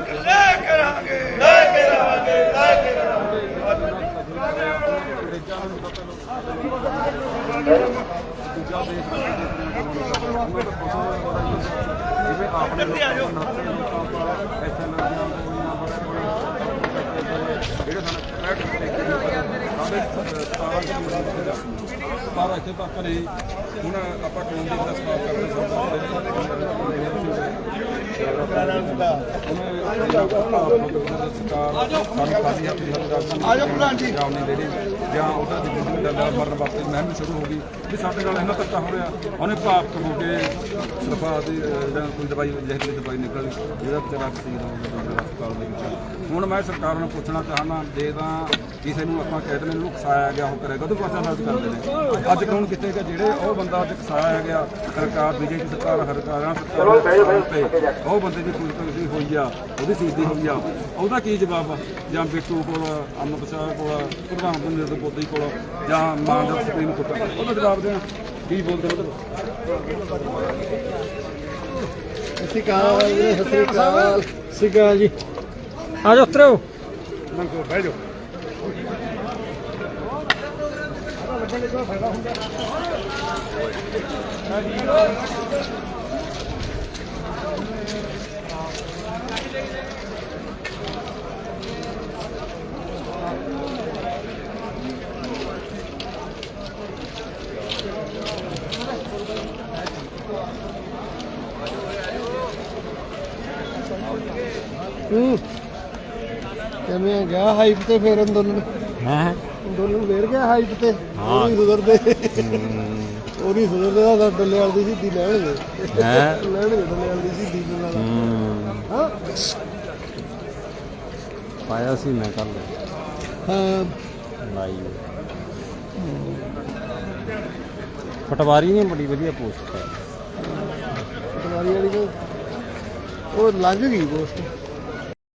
ਹੱਕ ਲੈ ਕਰਾਂਗੇ ਲੈ ਕਰਾਂਗੇ ਲੈ ਕਰਾਂਗੇ ਜਿਵੇਂ ਆਪਣੇ ਲੋਕ ਜਿਹੜੇ ਸਾਨੂੰ ਪ੍ਰੈਕਟ ਤਰੀਕੇ ਨਾਲ ਸਾਰਾ ਸਾਰਾ ਇੱਥੇ ਤੱਕ ਨੇ ਹੁਣ ਆਪਾਂ ਕਾਨੂੰਨ ਦੀ ਦਸਤਾਵੇਜ਼ ਕਰਦੇ ਹਾਂ ਆਜੋ ਪ੍ਰਧਾਨ ਜੀ। ਜਾਂ ਉਹਦਾ ਜਿਹੜੀ ਡੱਲਾ ਮਰਨ ਵਾਸਤੇ ਮਹਿਮ ਸ਼ੁਰੂ ਹੋ ਗਈ। ਵੀ ਸਾਡੇ ਨਾਲ ਇੰਨਾ ਧੱਕਾ ਹੋ ਰਿਹਾ। ਉਹਨੇ ਭਾਵਕ ਹੋ ਕੇ ਸਰਫਾ ਦੀ ਜਾਂ ਕੋਈ ਦਵਾਈ ਜ਼ਹਿਰੀਲੀ ਦਵਾਈ ਨਿਕਲ ਗਈ, ਜਿਹੜਾ ਵਿਚਾਰਾ ਸੀ ਹਸਪਤਾਲ ਦੇ ਵਿੱਚ ਹੁਣ ਮੈਂ ਸਰਕਾਰ ਨੂੰ ਪੁੱਛਣਾ ਚਾਹਨਾ ਜੇ ਤਾਂ ਕਿਸੇ ਨੂੰ ਆਪਾਂ ਕਹਿ ਦਿੰਦੇ ਨੂੰ ਫਸਾਇਆ ਗਿਆ ਉਹ ਕਰੇਗਾ ਉਹਦੇ ਪਾਸੇ ਨਾਲ ਕਰਦੇ ਨੇ। ਅੱਜ ਕਾਨੂੰਨ ਕਿਤੇ ਕਿ ਜਿਹੜੇ ਉਹ ਬੰਦਾ ਅੱਜ ਫਸਾਇਆ ਗਿਆ ਸਰਕਾਰ ਬੀਜੇਪੀ ਸਰਕਾਰ ਹਰਕਾਰਾਂ ਸਰਕਾਰ ਤੇ ਉਹ ਬੰਦੇ ਦੀ ਕੋਈ ਕੋਈ ਹੋਈ ਆ ਉਹਦੀ ਸ਼ਹੀਦੀ ਹੋਈ ਆ। ਉਹਦਾ ਕੀ ਜਵਾਬ ਆ? ਜਾਂ ਬਿੱਟੂ ਕੋਲ ਅਮਨਤ ਸ਼ਾਹ ਕੋਲ ਪ੍ਰਧਾਨ ਮੰਤਰੀ ਦੇ ਪੋਤੇ ਕੋਲ ਜਾਂ ਮਾਨਯੋਗ ਸੁਪਰੀਮ ਕੋਰਟ? ਉਹਦਾ ਜਵਾਬ ਦੇਣਾ। ਕੀ ਬੋਲਦੇ ਉਹਦਾ ਸਤਿ ਸ਼੍ਰੀ ਅਕਾਲ ਵੀਰੇ, ਸਤਿ ਸ਼੍ਰੀ ਅਕਾਲ ਸਿਕਾ ਜੀ। ਆ ਜਾ ਉਤਰੋ। ਮੰਗੋ ਬਹਿ ਜਾਓ। ਹੂੰ। ਕਿਵੇਂ ਗਿਆ ਹਾਈਪ ਤੇ ਫੇਰ ਅੰਦੋਲਨ? ਹੈ? ਅੰਦੋਲਨ ਫੇਰ ਗਿਆ ਹਾਈਪ ਤੇ? ਉਹ ਨਹੀਂ ਸੁਧਰਦੇ। ਉਹ ਨਹੀਂ ਸੁਧਰਦੇ ਦਾ ਡੱਲੇ ਵਾਲੀ ਦੀ ਸਿੱਧੀ ਲੈਣਗੇ। ਹੈ? ਲੈਣਗੇ ਡੱਲੇ ਵਾਲੀ ਦੀ ਸਿੱਧੀ ਨਾਲ ਹਾਂ। ਪਾਇਆ ਸੀ ਮੈਂ ਕੱਲ ਹਾਂ। ਲਾਈਵ ਪਟਵਾਰੀ ਨੇ ਬੜੀ ਵਧੀਆ ਪੋਸਟ ਹੈ ਪਟਵਾਰੀ ਵਾਲੀ ਉਹ ਲੰਘ ਗਈ ਪੋਸਟ।